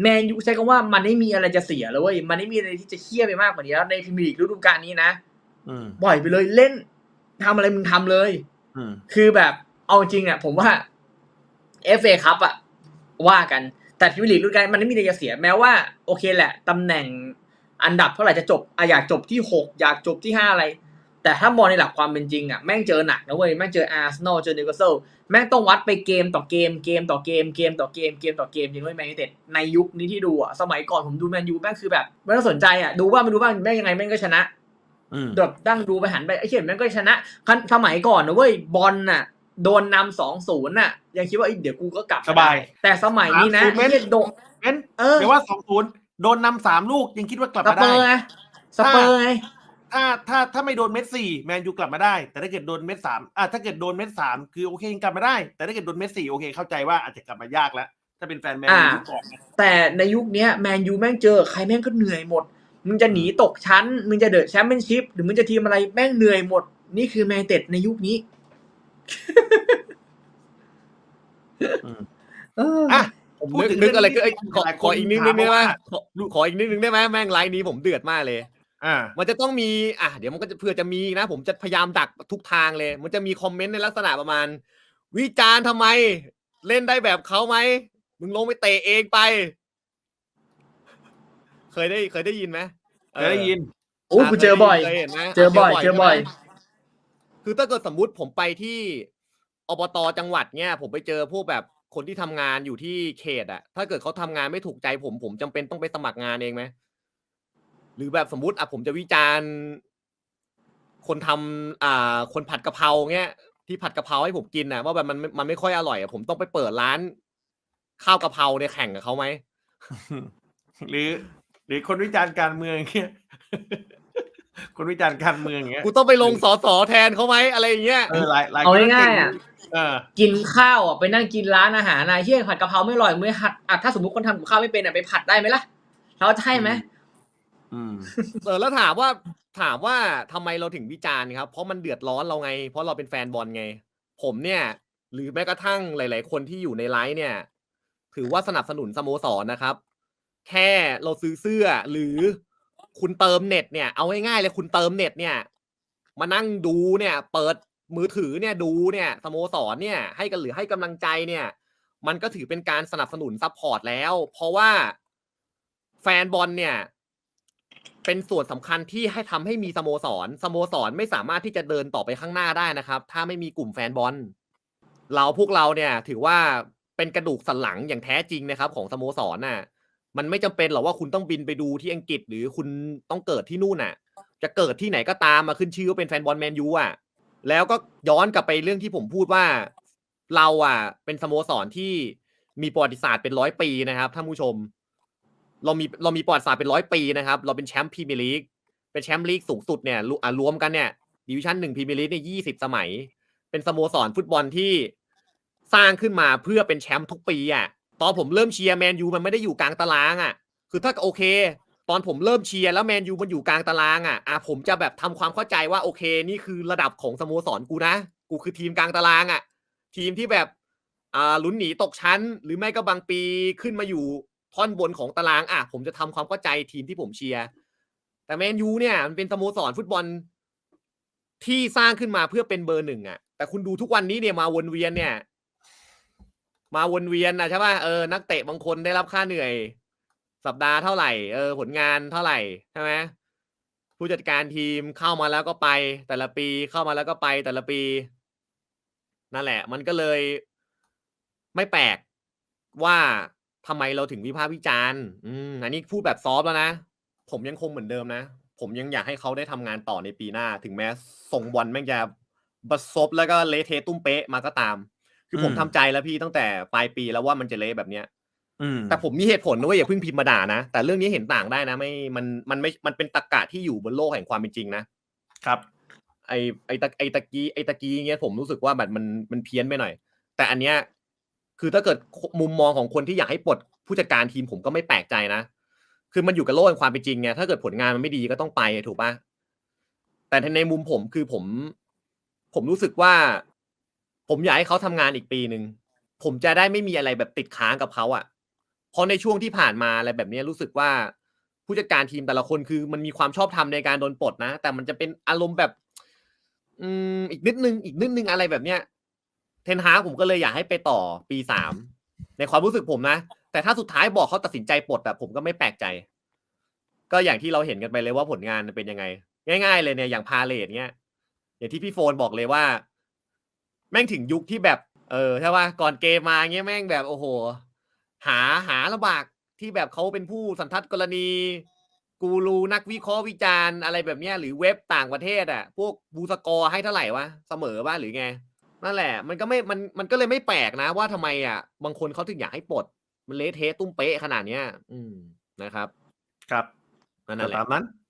แมนยูใช้คำว่ามันไม่มีอะไรจะเสียแล้วเว้ยมันไม่มีอะไรที่จะเครียดไปมากกว่านี้แล้วในพรีเมียร์ลีกฤดูกาลนี้นะอืมปล่อยไปเลยเล่นทำอะไรมึงทำเลยอืมคือแบบเอาจริงอะ ผมว่าเอฟเอคัพอะว่ากัน แต่พรีเมียร์ลีกฤดูกาลมันไม่มีอะไรจะเสีย แม้ว่า โอเคแหละตำแหน่งอันดับเท่าไหร่จะจบอะอยากจบที่หกอยากจบที่ห้าอะไร แต่ถ้ามองในหลักความเป็นจริงอะแม่งเจอหนักนะเว้ยแม่งเจออาร์เซนอลเจอนิวคาสเซิลแม่งต้องวัดไปเกมต่อเกมเกมต่อเกมเกมต่อเกมเกมต่อเกมจริงด้วยแมนยูเต็ดในยุคนี้ที่ดูอะสมัยก่อนผมดูแมนยูแม่งคือแบบไม่ต้องสนใจอะดูว่าไม่ดูบ้างแม่งยังไงแม่งก็ชนะอืมแบบดั้งดูไปหันไปไอ้เขียนแม่งก็ชนะคันสมัยก่อนนะเว้ยบอลน่ะโดนนำสองศูนย์น่ะ ยังคิดว่าเอ้ยเดี๋ยวกูก็กลับสบาย แต่สมัยนี้นะสามศูนย์เว้ไอ้ยเหี้ยโดนเว้นเออเดี๋ยวว่าสองศูนย์โดนนำสามลูกยังคิดว่ากลับสมาเปอได้ร์ไงสเปอร์ไง ถ้าถ้าถ้าไม่โดนเม็ดสี่แมนยูกลับมาได้ แต่ถ้าเกิดโดนเม็ดสามอะถ้าเกิดโดนเม็ดสามคือโอเคยังกลับมาได้ แต่ถ้าเกิดโดนเม็ดสี่โอเคเข้าใจว่าอาจจะกลับมายากแล้วถ้าเป็นแฟนแมนยูยุคก่อนนะแต่ในยุคเนี้ยแมนยูแม่งเจอใครแม่งก็เหนื่อยหมด มึงจะหนีตกชั้น มึงจะเดอะแชมเปี้ยนชิพหรือมึงจะทีมอะไรแม่งเหนื่อยหมด นี่คือแมนเต็ดในยุคนี้อืมเอออะ ผมพูดนึกถึงนึกอะไรเรื่ก็องนี้เอ้ยขอหลายคนขออีกนิดนึงได้ไหมถามว่าขอขออีกนิดนึงได้ไหมแม่งไลน์นี้ผมเดือดมากเลย อ่ามันจะต้องมี อะเดี๋ยวมันก็จะเผื่อจะมีนะ ผมจะพยายามดักทุกทางเลย มันจะมีคอมเมนต์ในลักษณะประมาณ วิจารณ์ทำไม เล่นได้แบบเขาไหมมึงลงไปเตะเองไป เคยได้เคยได้ยินไหมเคยได้ยิน โอ้ยกูเจอบ่อยเคยเห็นไหมเจอบ่อยเจอบ่อย ใช่ไหมคือถ้าเกิดสมมุติผมไปที่อบตจังหวัดเนี่ยผมไปเจอพวกแบบคนที่ทำงานอยู่ที่เขตอะถ้าเกิดเขาทำงานไม่ถูกใจผมผมจำเป็นต้องไปสมัครงานเองไหม หรือแบบสมมติอะผมจะวิจารณ์ คนทำอ่า คนผัดกะเพราเงี้ยที่ผัดกะเพราให้ผมกินนะว่าแบบมันมันไม่ค่อยอร่อยอะผมต้องไปเปิดร้าน ข้าวกะเพราในยแข่งกับเขาไหมหรือ หรือคนวิจารณ์การเมืองเงี้ยคนวิจารณ์การเมืองอย่างเงี้ยกูต้องไปลงสอสอแทนเขาไหมอะไรอย่างเงี้ยเออหลายหลายเอาคนก็ง่ายๆเก่อะเออกินข้าวอะไปนั่งกินร้านอาหารนายเฮียผัดกะเพราไม่อร่อยมือหัดอะถ้าสมมติคนทำกับข้าวไม่เป็นอะไปผัดได้ไหมล่ะเราจะให้ไหมอืม เออแล้วถามว่าถามว่าทำไมเราถึงวิจารณ์ครับ เพราะมันเดือดร้อนเราไง เพราะเราเป็นแฟนบอลไง ผมเนี่ย หรือแม้กระทั่งหลาย ๆ คนที่อยู่ในไลฟ์เนี่ย ถือว่าสนับสนุนสโมสรนะครับ แค่เราซื้อเสื้อหรือคุณเติมเน็ตเนี่ยเอาง่ายๆเลยคุณเติมเน็ตเนี่ย มานั่งดูเนี่ย เปิดมือถือเนี่ยดูเนี่ยสโมสรเนี่ย ให้กันหรือให้กำลังใจเนี่ย มันก็ถือเป็นการสนับสนุนซัพพอร์ตแล้ว เพราะว่าแฟนบอลเนี่ย เป็นส่วนสำคัญที่ให้ทำให้มีสโมสรสโมสรไม่สามารถที่จะเดินต่อไปข้างหน้าได้นะครับ ถ้าไม่มีกลุ่มแฟนบอลเราพวกเราเนี่ยถือว่าเป็นกระดูกสันหลังอย่างแท้จริงนะครับ ของสโมสรน่ะ มันไม่จำเป็นหรอกว่าคุณต้องบินไปดูที่อังกฤษ หรือคุณต้องเกิดที่นู่นน่ะ จะเกิดที่ไหนก็ตามมาขึ้นชื่อว่าเป็นแฟนบอลแมนยูอะแล้วก็ย้อนกลับไปเรื่องที่ผมพูดว่า เราอะ เป็นสโมสรที่มีประวัติศาสตร์เป็นร้อยปีนะครับท่านผู้ชม เรามีเรามีประวัติศาสตร์เป็นร้อยปีนะครับ เราเป็นแชมป์พรีเมียร์ลีกเป็นแชมป์ลีกสูงสุดเนี่ยรวอะรวมกันเนี่ยดิวิชั่นหนึ่งพรีเมียร์ลีกเนี่ยยี่สิบสมัย เป็นสโมสรฟุตบอลที่สร้างขึ้นมาเพื่อเป็นแชมป์ทุกปีอะตอนผมเริ่มเชียร์แมนยูมันไม่ได้อยู่กลางตารางอะ คือถ้าโอเค ตอนผมเริ่มเชียร์แล้วแมนยูมันอยู่กลางตารางอะอะผมจะแบบทำความเข้าใจว่าโอเค นี่คือระดับของสโมสรกูนะ กูคือทีมกลางตารางอะ ทีมที่แบบอ่าลุ้นหนีตกชั้น หรือไม่ก็บางปีขึ้นมาอยู่ ท่อนบนของตารางอะผมจะทำความเข้าใจทีมที่ผมเชียร์แต่แมนยูเนี่ยมันเป็นสโมสรฟุตบอลที่สร้างขึ้นมาเพื่อเป็นเบอร์หนึ่งอะ แต่คุณดูทุกวันนี้เนี่ยมาวนเวียนเนี่ย มาวนเวียนนะใช่ป่ะเออนักเตะบางคนได้รับค่าเหนื่อย สัปดาห์เท่าไหร่เออผลงานเท่าไหร่ใช่ไหมผู้จัดการทีมเข้ามาแล้วก็ไป แต่ละปีเข้ามาแล้วก็ไปแต่ละปี นั่นแหละ มันก็เลยไม่แปลกว่า ทำไมเราถึงวิพากษ์วิจารณ์อืมอันนี้พูดแบบซอฟต์แล้วนะ ผมยังคงเหมือนเดิมนะ ผมยังอยากให้เขาได้ทำงานต่อในปีหน้า ถึงแม้ส่งบอลแม่งจะบัดซบแล้วก็เละเทะตุ้มเป๊ะมาก็ตาม คือผมอืมทำใจแล้วพี่ตั้งแต่ปลายปีแล้วว่ามันจะเละแบบเนี้ยอืมแต่ผมมีเหตุผลนะเว่าอย่าเพิ่งพิมพ์มาด่านะ แต่เรื่องนี้เห็นต่างได้นะ ไม่มันมันไม่มันเป็นตรกกะที่อยู่บนโลกแห่งความเป็นจริงนะครับ ไอไอตะไอตะกี้ไอตะกี้เงี้ยผมรู้สึกว่าแบบมันมันเพี้ยนไปหน่อย แต่อันเนี้ย คือถ้าเกิดมุมมองของคนที่อยากให้ปลดผู้จัดการทีมผมก็ไม่แปลกใจนะ คือมันอยู่กับโลกแห่งความเป็นจริงไง ถ้าเกิดผลงานมันไม่ดีก็ต้องไปถูกปะแต่ในมุมผมคือผม ผมรู้สึกว่า ผมอยากให้เขาทำงานอีกปีหนึ่ง ผมจะได้ไม่มีอะไรแบบติดค้างกับเขาอะเพราะในช่วงที่ผ่านมาอะไรแบบนี้รู้สึกว่าผู้จัดการทีมแต่ละคนคือมันมีความชอบธรรมในการโดนปลดนะ แต่มันจะเป็นอารมณ์แบบ อืมอีกนิดนึงอีกนิดนึงอะไรแบบเนี้ย ทนฮาผมก็เลยอยากให้ไปต่อปีสามในความรู้สึกผมนะ แต่ถ้าสุดท้ายบอกเขาตัดสินใจปลดอะผมก็ไม่แปลกใจ ก็อย่างที่เราเห็นกันไปเลยว่าผลงานเป็นยังไง ง่าย ๆ เลยเนี่ยอย่างพาเลทเนี้ยอย่างที่พี่โฟนบอกเลยว่า แม่งถึงยุคที่แบบ เออใช่ป่ะก่อนเกมมาเงี้ยแม่งแบบโอ้โห หาหาลำบากที่แบบเขาเป็นผู้สันทัดกรณีกูรูนักวิเคราะห์วิจารณ์อะไรแบบเนี้ยหรือเว็บต่างประเทศอะ พวกบูสกอร์ให้เท่าไหร่วะ เสมอป่ะหรือไง นั่นแหละ มันก็ไม่ มัน มันก็เลยไม่แปลกนะ ว่าทำไมอะ บางคนเขาถึงอยากให้ปลด มันเละเทะตุ้มเป๊ะขนาดเนี้ย อืม นะครับ ครับนั่นแหก็ละตามนั้น